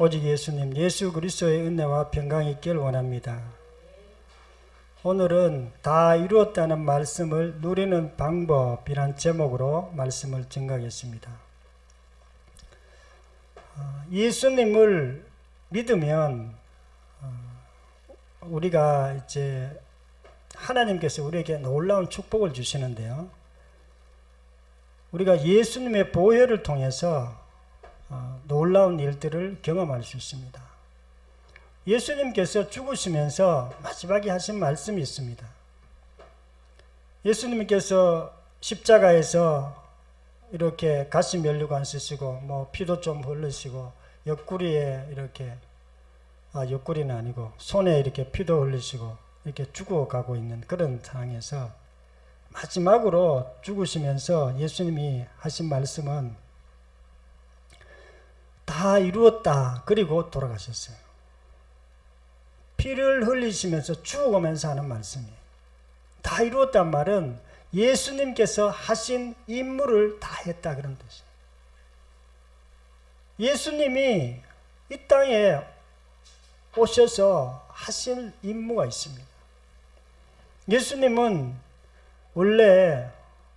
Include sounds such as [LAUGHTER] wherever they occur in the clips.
오직 예수님, 예수 그리스도의 은혜와 평강이 있길 원합니다. 오늘은 다 이루었다는 말씀을 누리는 방법이란 제목으로 말씀을 증가하겠습니다. 어, 예수님을 믿으면 어, 우리가 이제 하나님께서 우리에게 놀라운 축복을 주시는데요. 우리가 예수님의 보혈을 통해서 어, 놀라운 일들을 경험할 수 있습니다. 예수님께서 죽으시면서 마지막에 하신 말씀이 있습니다. 예수님께서 십자가에서 이렇게 가시 면류관 쓰시고 뭐 피도 좀 흘리시고 옆구리에 이렇게 아 옆구리는 아니고 손에 이렇게 피도 흘리시고 이렇게 죽어가고 있는 그런 상황에서 마지막으로 죽으시면서 예수님이 하신 말씀은 다 이루었다. 그리고 돌아가셨어요. 피를 흘리시면서 죽어가면서 하는 말씀이에요. 다 이루었단 말은 예수님께서 하신 임무를 다 했다 그런 뜻이에요. 예수님이 이 땅에 오셔서 하실 임무가 있습니다. 예수님은 원래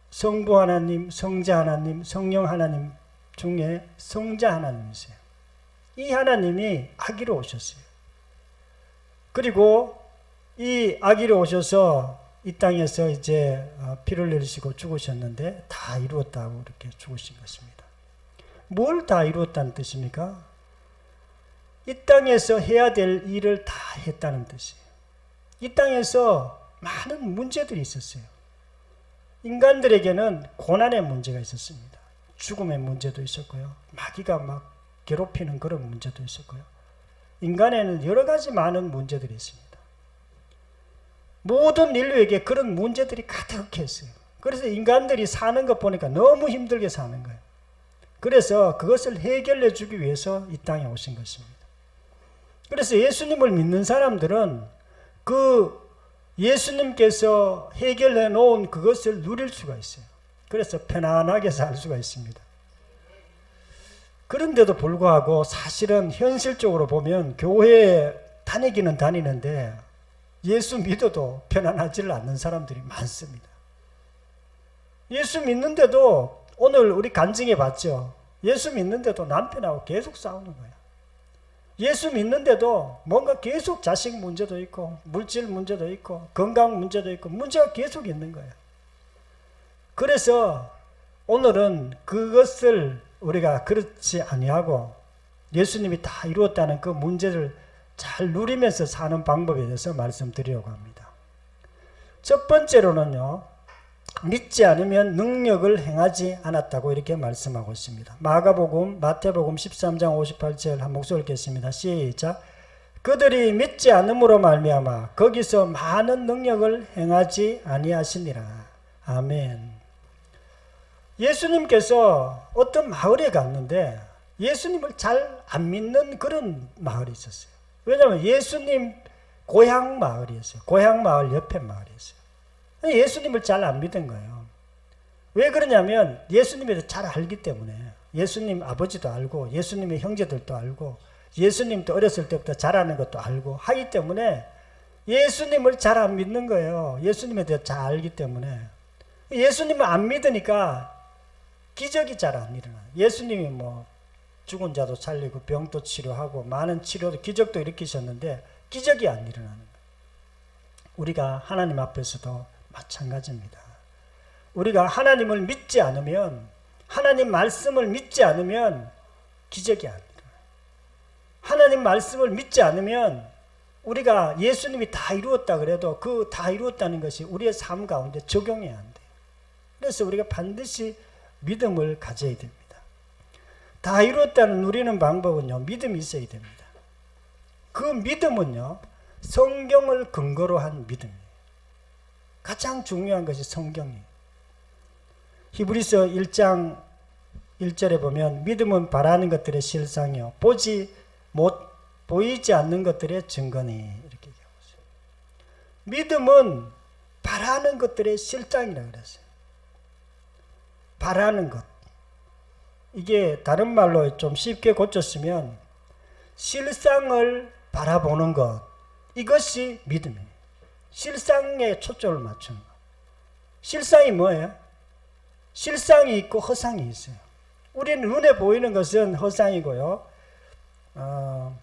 성부 하나님, 성자 하나님, 성령 하나님 중에 성자 하나님이세요. 이 하나님이 아기로 오셨어요. 그리고 이 아기로 오셔서 이 땅에서 이제 어, 피를 흘리시고 죽으셨는데 다 이루었다고 이렇게 죽으신 것입니다. 뭘 다 이루었다는 뜻입니까? 이 땅에서 해야 될 일을 다 했다는 뜻이에요. 이 땅에서 많은 문제들이 있었어요. 인간들에게는 고난의 문제가 있었습니다. 죽음의 문제도 있었고요. 마귀가 막 괴롭히는 그런 문제도 있었고요. 인간에는 여러 가지 많은 문제들이 있습니다. 모든 인류에게 그런 문제들이 가득했어요. 그래서 인간들이 사는 것 보니까 너무 힘들게 사는 거예요. 그래서 그것을 해결해 주기 위해서 이 땅에 오신 것입니다. 그래서 예수님을 믿는 사람들은 그 예수님께서 해결해 놓은 그것을 누릴 수가 있어요. 그래서 편안하게 살 수가 있습니다. 그런데도 불구하고 사실은 현실적으로 보면 교회에 다니기는 다니는데 예수 믿어도 편안하지를 않는 사람들이 많습니다. 예수 믿는데도 오늘 우리 간증해 봤죠. 예수 믿는데도 남편하고 계속 싸우는 거야. 예수 믿는데도 뭔가 계속 자식 문제도 있고 물질 문제도 있고 건강 문제도 있고 문제가 계속 있는 거야. 그래서 오늘은 그것을 우리가 그렇지 아니하고 예수님이 다 이루었다는 그 문제를 잘 누리면서 사는 방법에 대해서 말씀드리려고 합니다. 첫 번째로는요. 믿지 않으면 능력을 행하지 않았다고 이렇게 말씀하고 있습니다. 마가복음, 마태복음 13장 58절 한 목소리 읽겠습니다. 시작. 그들이 믿지 않음으로 말미암아 거기서 많은 능력을 행하지 아니하시니라. 아멘. 예수님께서 어떤 마을에 갔는데 예수님을 잘 안 믿는 그런 마을이 있었어요. 왜냐하면 예수님 고향 마을이었어요. 고향 마을 옆에 마을이었어요. 예수님을 잘 안 믿은 거예요. 왜 그러냐면 예수님에 대해 잘 알기 때문에 예수님 아버지도 알고 예수님의 형제들도 알고 예수님도 어렸을 때부터 잘하는 것도 알고 하기 때문에 예수님을 잘 안 믿는 거예요. 예수님에 대해 잘 알기 때문에 예수님을 안 믿으니까 기적이 잘 안 일어나요. 예수님이 뭐 죽은 자도 살리고 병도 치료하고 많은 치료도 기적도 일으키셨는데 기적이 안 일어나는 거예요. 우리가 하나님 앞에서도 마찬가지입니다. 우리가 하나님을 믿지 않으면 하나님 말씀을 믿지 않으면 기적이 안 일어나요. 하나님 말씀을 믿지 않으면 우리가 예수님이 다 이루었다 그래도 그 다 이루었다는 것이 우리의 삶 가운데 적용이 안 돼요. 그래서 우리가 반드시 믿음을 가져야 됩니다. 다 이루었다는 누리는 방법은요, 믿음이 있어야 됩니다. 그 믿음은요, 성경을 근거로 한 믿음이에요. 가장 중요한 것이 성경이에요. 히브리서 1장 1절에 보면 믿음은 바라는 것들의 실상이요 보지 못 보이지 않는 것들의 증거니 이렇게 얘기하고 있어요. 믿음은 바라는 것들의 실상이라 그랬어요. 바라는 것. 이게 다른 말로 좀 쉽게 고쳤으면 실상을 바라보는 것 이것이 믿음이에요. 실상에 초점을 맞추는 것. 실상이 뭐예요? 실상이 있고 허상이 있어요. 우리는 눈에 보이는 것은 허상이고요. 어,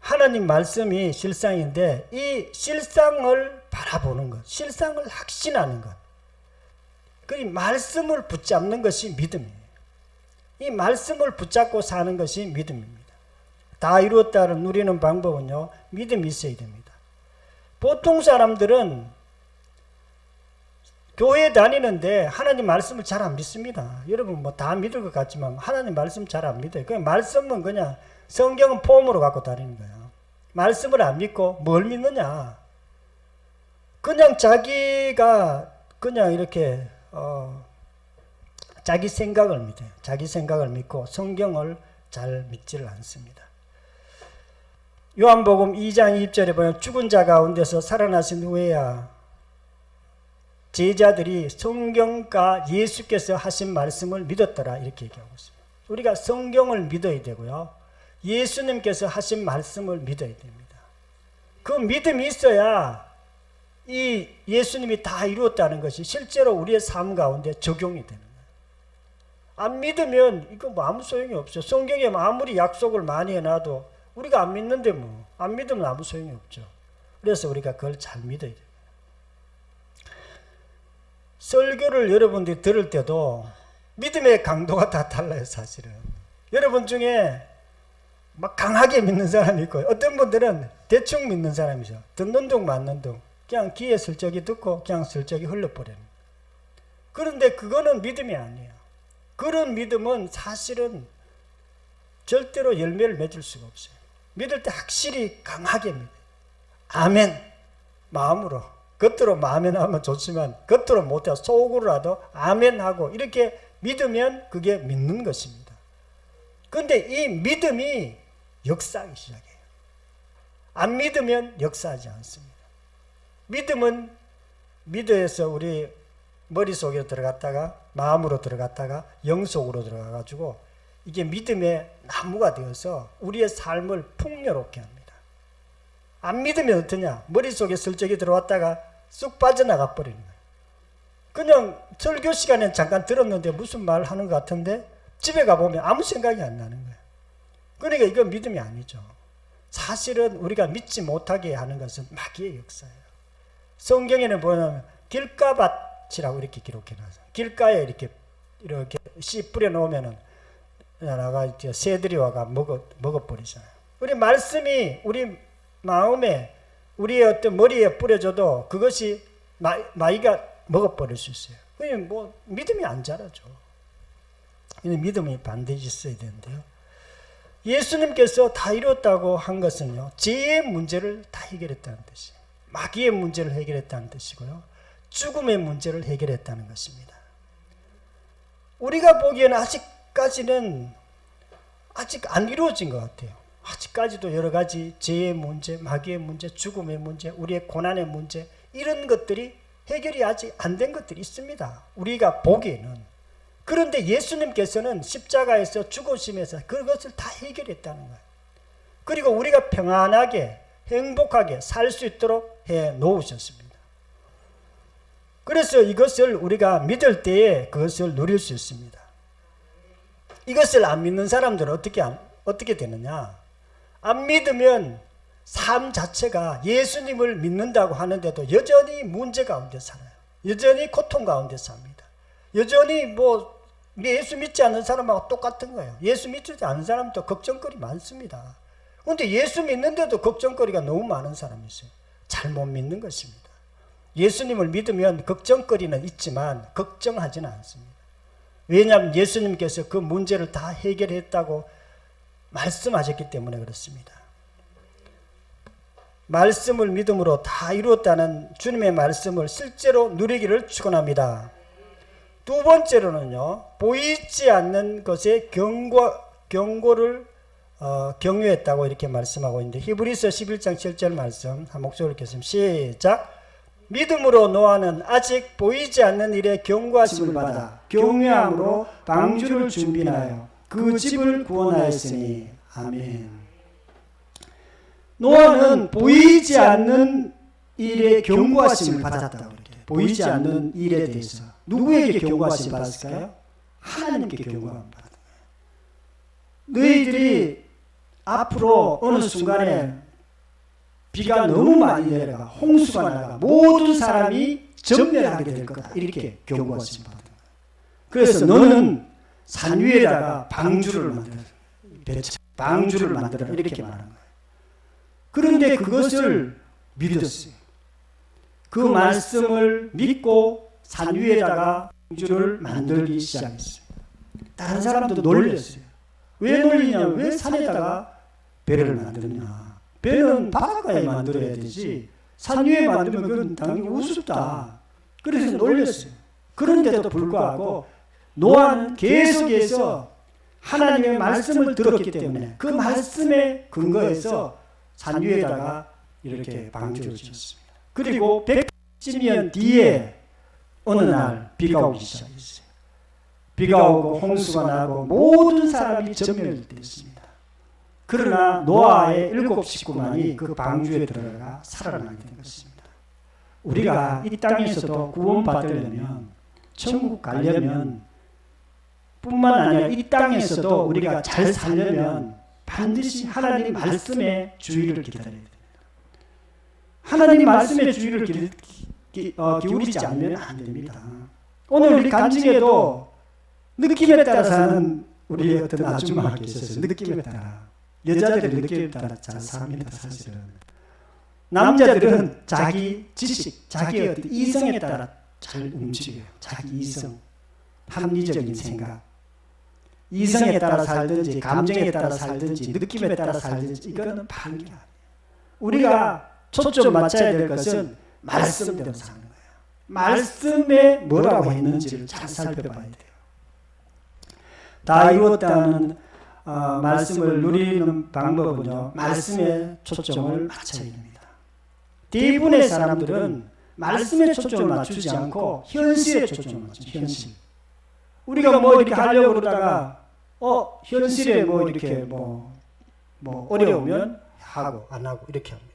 하나님 말씀이 실상인데 이 실상을 바라보는 것, 실상을 확신하는 것, 그 말씀을 붙잡는 것이 믿음이에요. 이 말씀을 붙잡고 사는 것이 믿음입니다. 다 이루었다를 누리는 방법은요, 믿음이 있어야 됩니다. 보통 사람들은 교회 다니는데 하나님 말씀을 잘 안 믿습니다. 여러분 뭐 다 믿을 것 같지만 하나님 말씀 잘 안 믿어요. 그냥 말씀은 그냥 성경은 폼으로 갖고 다니는 거예요. 말씀을 안 믿고 뭘 믿느냐? 그냥 자기가 그냥 이렇게 어 자기 생각을 믿어요. 자기 생각을 믿고 성경을 잘 믿지를 않습니다. 요한복음 2장 2절에 보면 죽은 자 가운데서 살아나신 후에야 제자들이 성경과 예수께서 하신 말씀을 믿었더라 이렇게 얘기하고 있습니다. 우리가 성경을 믿어야 되고요. 예수님께서 하신 말씀을 믿어야 됩니다. 그 믿음이 있어야 이 예수님이 다 이루었다는 것이 실제로 우리의 삶 가운데 적용이 되는. 안 믿으면 이거 뭐 아무 소용이 없어요. 성경에 아무리 약속을 많이 해놔도 우리가 안 믿는데 뭐 안 믿으면 아무 소용이 없죠. 그래서 우리가 그걸 잘 믿어야 돼요. 설교를 여러분들이 들을 때도 믿음의 강도가 다 달라요, 사실은. 여러분 중에 막 강하게 믿는 사람이 있고 어떤 분들은 대충 믿는 사람이죠. 듣는 둥 맞는 둥. 그냥 귀에 슬쩍이 듣고 그냥 슬쩍이 흘러버리는. 그런데 그거는 믿음이 아니에요. 그런 믿음은 사실은 절대로 열매를 맺을 수가 없어요. 믿을 때 확실히 강하게 믿어요. 아멘. 마음으로. 겉으로 아멘 하면 좋지만 겉으로 못해 속으로라도 아멘 하고 이렇게 믿으면 그게 믿는 것입니다. 근데 이 믿음이 역사하기 시작해요. 안 믿으면 역사하지 않습니다. 믿음은 믿어에서 우리 머릿속에 들어갔다가 마음으로 들어갔다가 영속으로 들어가 가지고 이게 믿음의 나무가 되어서 우리의 삶을 풍요롭게 합니다. 안 믿으면 어떠냐? 머릿속에 슬쩍이 들어왔다가 쑥 빠져나가 버리는 거예요. 그냥 설교 시간에 잠깐 들었는데 무슨 말 하는 것 같은데 집에 가보면 아무 생각이 안 나는 거예요. 그러니까 이건 믿음이 아니죠. 사실은 우리가 믿지 못하게 하는 것은 마귀의 역사예요. 성경에는 보면 길가밭이라고 이렇게 기록해 놨어요. 길가에 이렇게 이렇게 씨 뿌려 놓으면은 이제 새들이 와가 먹어 먹어 버리잖아요. 우리 말씀이 우리 마음에 우리의 어떤 머리에 뿌려져도 그것이 마, 마이가 먹어 버릴 수 있어요. 그냥 뭐 믿음이 안 자라죠. 믿음이 반드시 있어야 되는데요. 예수님께서 다 이뤘다고 한 것은요, 죄의 문제를 다 해결했다는 뜻이에요. 마귀의 문제를 해결했다는 뜻이고요. 죽음의 문제를 해결했다는 것입니다. 우리가 보기에는 아직까지는 아직 안 이루어진 것 같아요. 아직까지도 여러 가지 죄의 문제, 마귀의 문제, 죽음의 문제, 우리의 고난의 문제, 이런 것들이 해결이 아직 안 된 것들이 있습니다. 우리가 보기에는. 그런데 예수님께서는 십자가에서 죽으시면서 그것을 다 해결했다는 거예요. 그리고 우리가 평안하게 행복하게 살 수 있도록 해 놓으셨습니다. 그래서 이것을 우리가 믿을 때에 그것을 누릴 수 있습니다. 이것을 안 믿는 사람들은 어떻게 안, 어떻게 되느냐? 안 믿으면 삶 자체가 예수님을 믿는다고 하는데도 여전히 문제 가운데 살아요. 여전히 고통 가운데 삽니다. 여전히 뭐 예수 믿지 않는 사람하고 똑같은 거예요. 예수 믿지 않는 사람도 걱정거리 많습니다. 그런데 예수 믿는데도 걱정거리가 너무 많은 사람이 있어요. 잘못 믿는 것입니다. 예수님을 믿으면 걱정거리는 있지만 걱정하지는 않습니다. 왜냐하면 예수님께서 그 문제를 다 해결했다고 말씀하셨기 때문에 그렇습니다. 말씀을 믿음으로 다 이루었다는 주님의 말씀을 실제로 누리기를 축원합니다. 두 번째로는요, 보이지 않는 것에 경고, 경고를 어, 경유했다고 이렇게 말씀하고 있는데, 히브리서 11장 7절 말씀, 한 목소리를 읽겠습니다. 시작. 믿음으로 노아는 아직 보이지 않는 일에 경고하심을 받아 경외함으로 방주를 준비하여 그 집을 구원하였으니, 아멘. 노아는 보이지 않는 일에 경고하심을 그래요. 보이지 않는 일에 대해서 누구에게 경고하심 받았을까요? 하나님께 경고함 거예요. 너희들이 앞으로 어느 순간에 비가 너무 많이 내려가 홍수가 나가 모든 사람이 전멸하게 될 거다 이렇게 받은 거예요. 그래서 너는 산 위에다가 방주를 만들어 방주를 만들어 이렇게 말한 거예요. 그런데 그것을 믿었어요. 그 말씀을 믿고 산 위에다가 방주를 만들기 시작했어요. 다른 사람도 놀렸어요. 왜 놀리냐? 왜 산에다가 배를 만드냐? 배는 바닷가에 만들어야 되지. 산 위에 만들면 그건 당연히 우습다. 그래서 놀렸어요. 그런데도 불구하고 노아는 계속해서 하나님의 말씀을 들었기 때문에 그 말씀에 근거해서 산 위에다가 이렇게 방주를 지었습니다. 그리고 110년 뒤에 어느 날 비가 오기 시작했어요. 비가 오고 홍수가 나고 모든 사람이 전멸됐습니다. 그러나 노아의 일곱 식구만이 그 방주에 들어가 살아나게 된 것입니다. 우리가 이 땅에서도 구원받으려면 천국 가려면 뿐만 아니라 이 땅에서도 우리가 잘 살려면 반드시 하나님 말씀에 주의를 기다려야 됩니다. 하나님 말씀에 주의를 기, 기, 어, 기울이지 않으면 안 됩니다. 오늘 우리 간증에도 느낌에 따라 사는 우리 어떤 아줌마가 계셨어요. 느낌에 따라. 여자들은 느낌에 따라 잘 삽니다, 사실은. 남자들은 자기 지식, 자기 어떤 이성에 따라 잘 움직여요. 자기 이성, 합리적인 생각. 이성에 따라 살든지, 감정에 따라 살든지, 느낌에 따라 살든지, 이거는 게 아니에요. 우리가 초점 맞춰야 될 것은 말씀대로 사는 거예요. 말씀에 뭐라고 했는지를 잘 살펴봐야 돼요. 다 이루었다는 어, 말씀을 누리는 방법은요, 말씀에 초점을 맞춰야 됩니다. 대부분의 사람들은 말씀에 초점을 맞추지 않고 현실에 초점을 맞춰요. 현실. 우리가 뭐 이렇게 하려고 그러다가 어 현실에 뭐 이렇게 뭐, 뭐 어려우면 하고 안 하고 이렇게 합니다.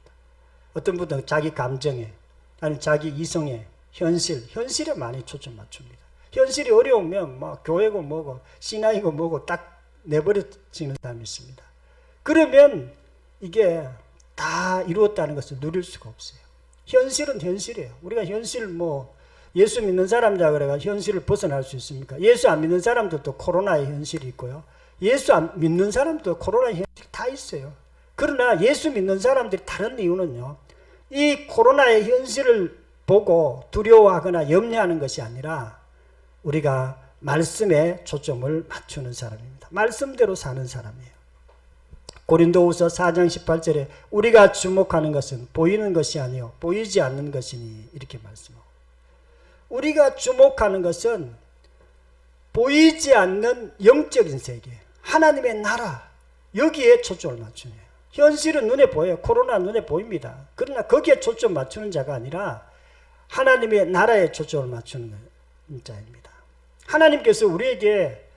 어떤 분들은 자기 감정에 아니면 자기 이성에 현실 현실에 많이 초점 맞춥니다. 현실이 어려우면 뭐 교회고 뭐고 신앙이고 뭐고 딱 내버려지는 사람이 있습니다. 그러면 이게 다 이루었다는 것을 누릴 수가 없어요. 현실은 현실이에요. 우리가 현실 뭐 예수 믿는 사람이라 그래가 현실을 벗어날 수 있습니까? 예수 안 믿는 사람들도 코로나의 현실이 있고요. 예수 안 믿는 사람도 코로나의 현실이 다 있어요. 그러나 예수 믿는 사람들이 다른 이유는요. 이 코로나의 현실을 보고 두려워하거나 염려하는 것이 아니라 우리가 말씀에 초점을 맞추는 사람입니다. 말씀대로 사는 사람이에요. 고린도후서 4장 18절에 우리가 주목하는 것은 보이는 것이 아니요 보이지 않는 것이니 이렇게 말씀하고 우리가 주목하는 것은 보이지 않는 영적인 세계 하나님의 나라 여기에 초점을 맞추네요. 현실은 눈에 보여요. 코로나 눈에 보입니다. 그러나 거기에 초점 맞추는 자가 아니라 하나님의 나라에 초점을 맞추는 자입니다. 하나님께서 우리에게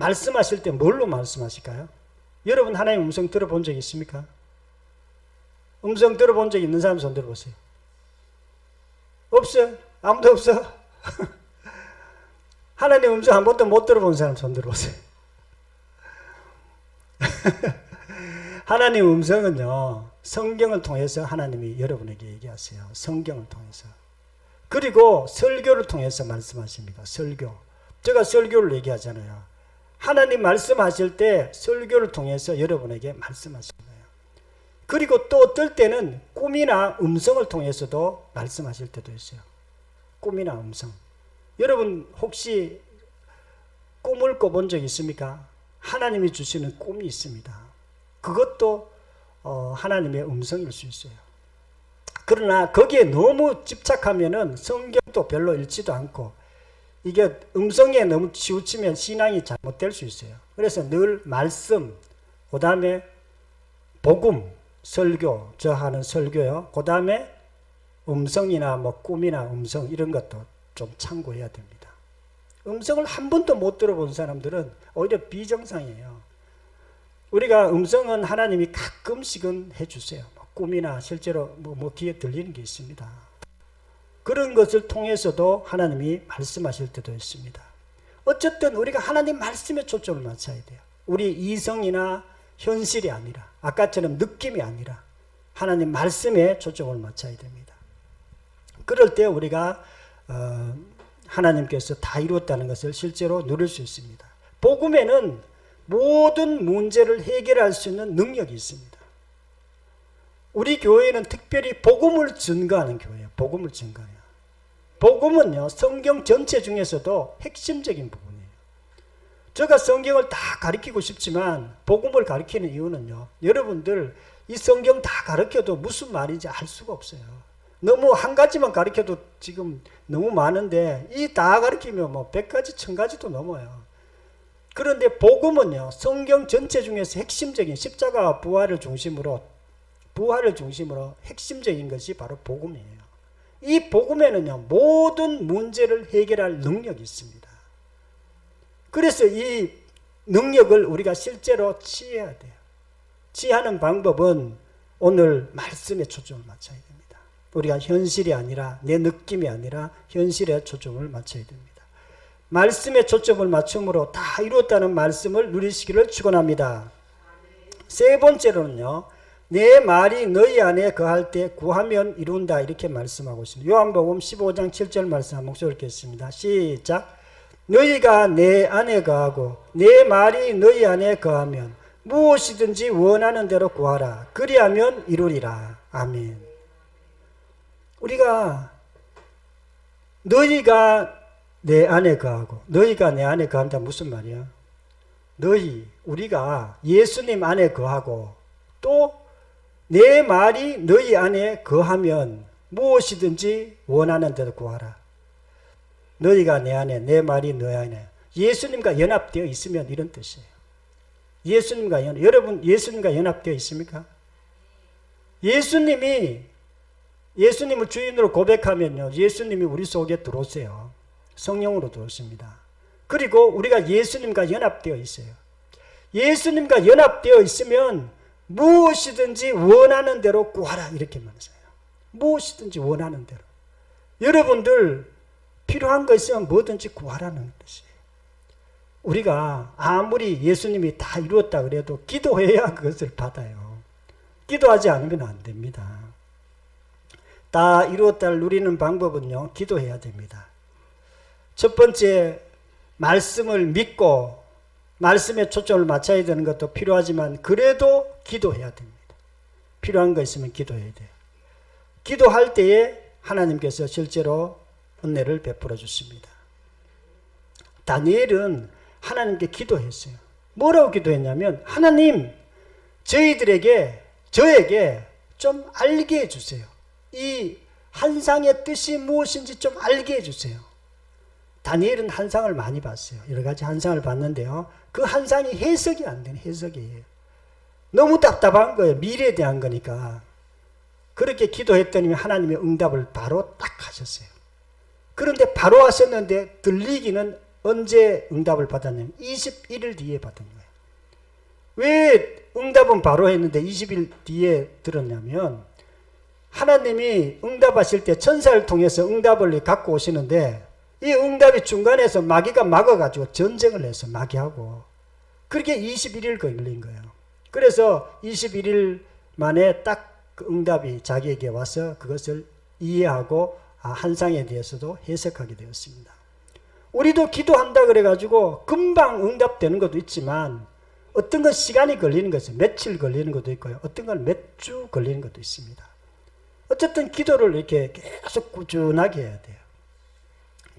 말씀하실 때 뭘로 말씀하실까요? 여러분 하나님 음성 들어본 적 있습니까? 음성 들어본 적 있는 사람 손 들어보세요. 없어요? 아무도 없어? [LAUGHS] 하나님 음성 한 번도 못 들어본 사람 손 들어보세요. [LAUGHS] 하나님 음성은요, 성경을 통해서 하나님이 여러분에게 얘기하세요. 성경을 통해서. 그리고 설교를 통해서 말씀하십니다. 설교. 제가 설교를 얘기하잖아요. 하나님 말씀하실 때 설교를 통해서 여러분에게 말씀하시는 거예요. 그리고 또 어떨 때는 꿈이나 음성을 통해서도 말씀하실 때도 있어요. 꿈이나 음성. 여러분 혹시 꿈을 꿔본 적 있습니까? 하나님이 주시는 꿈이 있습니다. 그것도 어, 하나님의 음성일 수 있어요. 그러나 거기에 너무 집착하면은 성경도 별로 읽지도 않고 이게 음성에 너무 치우치면 신앙이 잘못될 수 있어요. 그래서 늘 말씀, 그 다음에 복음, 설교, 저 하는 설교요. 그 다음에 음성이나 뭐 꿈이나 음성 이런 것도 좀 참고해야 됩니다. 음성을 한 번도 못 들어본 사람들은 오히려 비정상이에요. 우리가 음성은 하나님이 가끔씩은 해주세요. 뭐 꿈이나 실제로 뭐, 뭐 귀에 들리는 게 있습니다. 그런 것을 통해서도 하나님이 말씀하실 때도 있습니다. 어쨌든 우리가 하나님 말씀에 초점을 맞춰야 돼요. 우리 이성이나 현실이 아니라 아까처럼 느낌이 아니라 하나님 말씀에 초점을 맞춰야 됩니다. 그럴 때 우리가 어, 하나님께서 다 이루었다는 것을 실제로 누릴 수 있습니다. 복음에는 모든 문제를 해결할 수 있는 능력이 있습니다. 우리 교회는 특별히 복음을 증거하는 교회예요. 복음을 증거해요. 복음은요, 성경 전체 중에서도 핵심적인 부분이에요. 제가 성경을 다 가르치고 싶지만, 복음을 가르치는 이유는요, 여러분들 이 성경 다 가르쳐도 무슨 말인지 알 수가 없어요. 너무 한 가지만 가르쳐도 지금 너무 많은데, 이 다 가르치면 뭐 100가지, 1000가지도 넘어요. 그런데 복음은요, 성경 전체 중에서 핵심적인 십자가 부활을 중심으로, 부활을 중심으로 핵심적인 것이 바로 복음이에요. 이 복음에는요, 모든 문제를 해결할 능력이 있습니다. 그래서 이 능력을 우리가 실제로 취해야 돼요. 취하는 방법은 오늘 말씀에 초점을 맞춰야 됩니다. 우리가 현실이 아니라 내 느낌이 아니라 현실에 초점을 맞춰야 됩니다. 말씀에 초점을 맞춤으로 다 이루었다는 말씀을 누리시기를 축원합니다. 세 번째로는요. 내 말이 너희 안에 거할 때 구하면 이룬다 이렇게 말씀하고 있습니다. 요한복음 15장 7절 말씀 한번 읽겠습니다. 시작. 너희가 내 안에 거하고 내 말이 너희 안에 거하면 무엇이든지 원하는 대로 구하라. 그리하면 이루리라. 아멘. 우리가 너희가 내 안에 거하고 너희가 내 안에 거한다 무슨 말이야? 너희 우리가 예수님 안에 거하고 또 내 말이 너희 안에 거하면 무엇이든지 원하는 대로 구하라. 너희가 내 안에 내 말이 너희 안에 예수님과 연합되어 있으면 이런 뜻이에요. 예수님과 연 여러분 예수님과 연합되어 있습니까? 예수님이 예수님을 주인으로 고백하면요. 예수님이 우리 속에 들어오세요. 성령으로 들어오십니다. 그리고 우리가 예수님과 연합되어 있어요. 예수님과 연합되어 있으면 무엇이든지 원하는 대로 구하라 이렇게 말했어요. 무엇이든지 원하는 대로. 여러분들 필요한 거 있으면 뭐든지 구하라는 뜻이에요. 우리가 아무리 예수님이 다 이루었다 그래도 기도해야 그것을 받아요. 기도하지 않으면 안 됩니다. 다 이루었다를 누리는 방법은요, 기도해야 됩니다. 첫 번째, 말씀을 믿고 말씀에 초점을 맞춰야 되는 것도 필요하지만 그래도 기도해야 됩니다. 필요한 거 있으면 기도해야 돼요. 기도할 때에 하나님께서 실제로 은혜를 베풀어 주십니다. 다니엘은 하나님께 기도했어요. 뭐라고 기도했냐면 하나님 저희들에게 저에게 좀 알게 해 주세요. 이 한상의 뜻이 무엇인지 좀 알게 해 주세요. 다니엘은 한상을 많이 봤어요. 여러 가지 한상을 봤는데요. 그 한상이 해석이 안 되는 해석이에요. 너무 답답한 거예요. 미래에 대한 거니까. 그렇게 기도했더니 하나님의 응답을 바로 딱 하셨어요. 그런데 바로 하셨는데 들리기는 언제 응답을 받았냐면 21일 뒤에 받은 거예요. 왜 응답은 바로 했는데 20일 뒤에 들었냐면 하나님이 응답하실 때 천사를 통해서 응답을 갖고 오시는데 이 응답이 중간에서 마귀가 막아가지고 전쟁을 해서 마귀하고 그렇게 21일 걸린 거예요. 그래서 21일 만에 딱그 응답이 자기에게 와서 그것을 이해하고 아, 한상에 대해서도 해석하게 되었습니다. 우리도 기도한다 그래가지고 금방 응답되는 것도 있지만 어떤 건 시간이 걸리는 것은 며칠 걸리는 것도 있고요. 어떤 건 몇 주 걸리는 것도 있습니다. 어쨌든 기도를 이렇게 계속 꾸준하게 해야 돼요.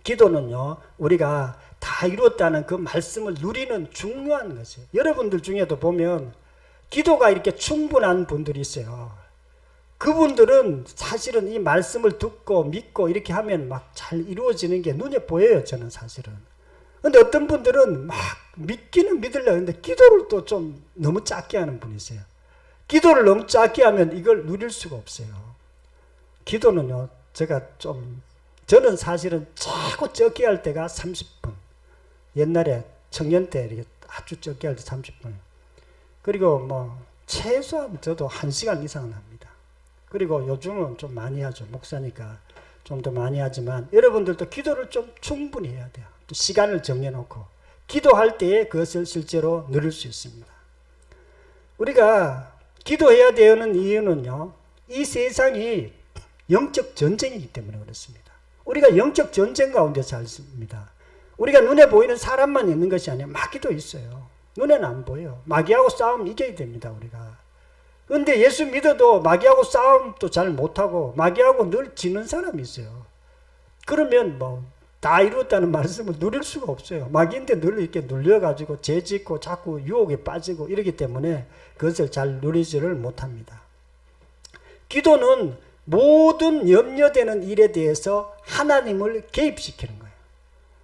기도는요, 우리가 다 이루었다는 그 말씀을 누리는 중요한 것이에요. 여러분들 중에도 보면 기도가 이렇게 충분한 분들이 있어요. 그분들은 사실은 이 말씀을 듣고 믿고 이렇게 하면 막 잘 이루어지는 게 눈에 보여요, 저는 사실은. 근데 어떤 분들은 막 믿기는 믿으려고 하는데 기도를 또 좀 너무 작게 하는 분이 있어요. 기도를 너무 작게 하면 이걸 누릴 수가 없어요. 기도는요, 제가 좀, 저는 사실은 최고 적게 할 때가 30분. 옛날에 청년 때 이렇게 아주 적게 할 때 30분. 그리고 뭐 최소한 저도 한 시간 이상은 합니다. 그리고 요즘은 좀 많이 하죠. 목사니까 좀 더 많이 하지만 여러분들도 기도를 좀 충분히 해야 돼요. 또 시간을 정해놓고 기도할 때에 그것을 실제로 누릴 수 있습니다. 우리가 기도해야 되는 이유는요. 이 세상이 영적 전쟁이기 때문에 그렇습니다. 우리가 영적 전쟁 가운데 살습니다. 우리가 눈에 보이는 사람만 있는 것이 아니라 마귀도 있어요. 눈에는 안 보여. 마귀하고 싸움 이겨야 됩니다, 우리가. 근데 예수 믿어도 마귀하고 싸움도 잘 못하고 마귀하고 늘 지는 사람이 있어요. 그러면 뭐 다 이루었다는 말씀을 누릴 수가 없어요. 마귀인데 늘 이렇게 눌려가지고 죄 짓고 자꾸 유혹에 빠지고 이러기 때문에 그것을 잘 누리지를 못합니다. 기도는 모든 염려되는 일에 대해서 하나님을 개입시키는 거예요.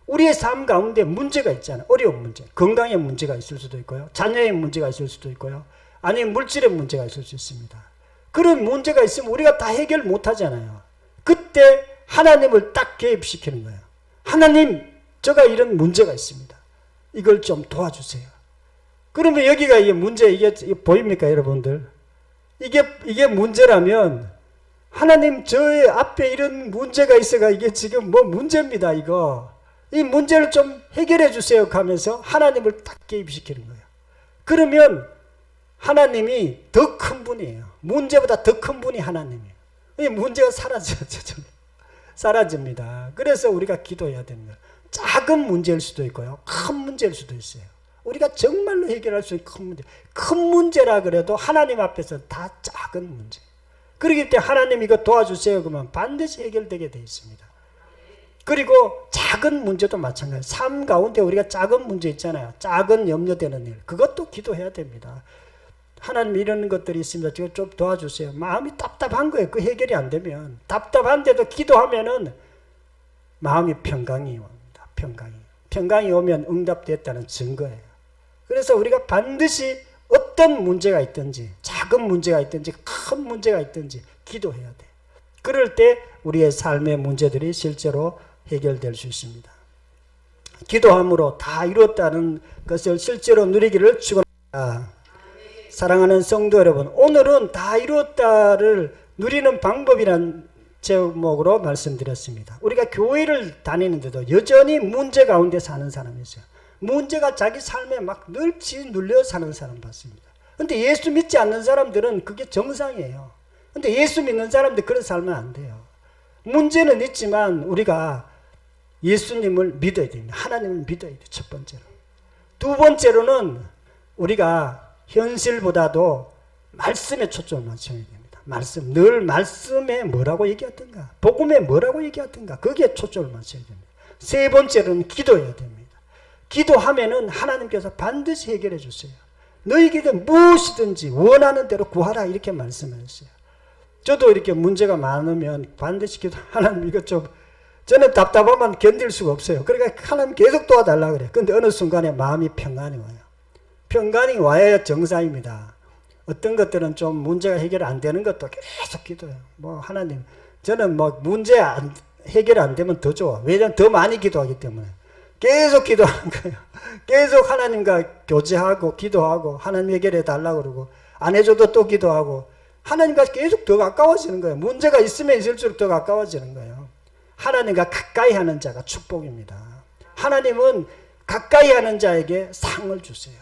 우리의 삶 가운데 문제가 있잖아요. 어려운 문제. 건강에 문제가 있을 수도 있고요. 자녀의 문제가 있을 수도 있고요. 아니면 물질의 문제가 있을 수 있습니다. 그런 문제가 있으면 우리가 다 해결 못 하잖아요. 그때 하나님을 딱 개입시키는 거예요. 하나님, 제가 이런 문제가 있습니다. 이걸 좀 도와주세요. 그러면 여기가 이게 문제, 이게 보입니까, 여러분들? 이게, 이게 문제라면, 하나님, 저의 앞에 이런 문제가 있어가 이게 지금 뭐 문제입니다, 이거. 이 문제를 좀 해결해 주세요 하면서 하나님을 딱 개입시키는 거예요. 그러면 하나님이 더 큰 분이에요. 문제보다 더 큰 분이 하나님이에요. 이 문제가 사라져요. 사라집니다. 그래서 우리가 기도해야 거예요. 작은 문제일 수도 있고요. 큰 문제일 수도 있어요. 우리가 정말로 해결할 수 있는 큰 문제. 큰 문제라 그래도 하나님 앞에서 다 작은 문제. 그러기 때문에 하나님 이거 도와주세요. 그러면 반드시 해결되게 되어 있습니다. 그리고 작은 문제도 마찬가지. 삶 가운데 우리가 작은 문제 있잖아요. 작은 염려되는 일. 그것도 기도해야 됩니다. 하나님 이런 것들이 있습니다. 지금 좀 도와주세요. 마음이 답답한 거예요. 그 해결이 안 되면. 답답한데도 기도하면은 마음이 평강이 옵니다. 평강이. 평강이 오면 응답됐다는 증거예요. 그래서 우리가 반드시 어떤 문제가 있든지, 작은 문제가 있든지, 큰 문제가 있든지 기도해야 돼. 그럴 때 우리의 삶의 문제들이 실제로 해결될 수 있습니다. 기도함으로 다 이뤘다는 것을 실제로 누리기를 축원합니다. 사랑하는 성도 여러분, 오늘은 다 이루었다를 누리는 방법이란 제목으로 말씀드렸습니다. 우리가 교회를 다니는데도 여전히 문제 가운데 사는 사람이 있어요. 문제가 자기 삶에 막 늘지 눌려 사는 사람 봤습니다. 근데 예수 믿지 않는 사람들은 그게 정상이에요. 근데 예수 믿는 사람들 그런 살면 안 돼요. 문제는 있지만 우리가 예수님을 믿어야 됩니다. 하나님을 믿어야 돼요. 첫 번째로. 두 번째로는 우리가 현실보다도 말씀에 초점을 맞춰야 됩니다. 말씀. 늘 말씀에 뭐라고 얘기하든가, 복음에 뭐라고 얘기하든가, 거기에 초점을 맞춰야 됩니다. 세 번째로는 기도해야 됩니다. 기도하면은 하나님께서 반드시 해결해 주세요. 너희에게 무엇이든지 원하는 대로 구하라 이렇게 말씀하셨어요. 저도 이렇게 문제가 많으면 반드시 기도 [LAUGHS] 하나님 이것 좀 저는 답답하면 견딜 수가 없어요. 그러니까 하나님 계속 도와달라 그래. 근데 어느 순간에 마음이 평안이 와요. 평안이 와야 정상입니다. 어떤 것들은 좀 문제가 해결 안 되는 것도 계속 기도해요. 뭐 하나님, 저는 뭐 문제 안, 해결 안 되면 더 좋아. 왜냐면 더 많이 기도하기 때문에. 계속 기도하는 거예요. 계속 하나님과 교제하고 기도하고 하나님 해결해 달라고 그러고 안 해줘도 또 기도하고 하나님과 계속 더 가까워지는 거예요. 문제가 있으면 있을수록 더 가까워지는 거예요. 하나님과 가까이 하는 자가 축복입니다. 하나님은 가까이 하는 자에게 상을 주세요.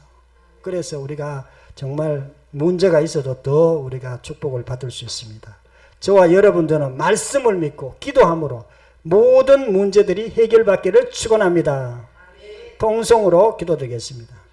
그래서 우리가 정말 문제가 있어도 더 우리가 축복을 받을 수 있습니다. 저와 여러분들은 말씀을 믿고 기도함으로 모든 문제들이 해결받기를 축원합니다. 통성으로 기도드리겠습니다.